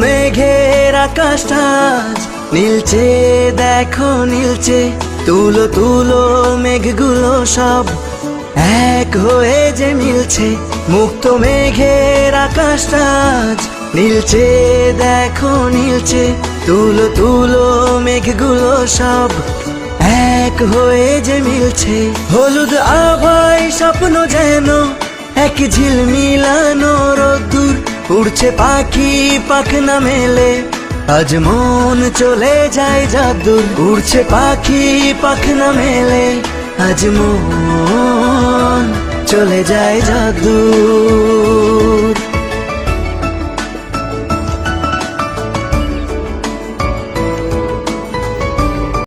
মেঘের আকাশটা আজ নীলচে, দেখো নীলচে, তুলো তুলো মেঘগুলো সব এক হয়ে যে মিলছে। মুক্ত মেঘের আকাশটা নীলচে, দেখো নীলচে, তুলো তুলো মেঘগুলো সব এক হয়ে যে মিলছে। হলুদ আভাই স্বপ্ন যেন, এক ঝিল মিলানো উড়ছে পাখি পাখনা মেলে। আজ মন চলে যায় জাদুর। উড়ছে পাখি পাখনা মেলে। আজ মন চলে যায় যাদুর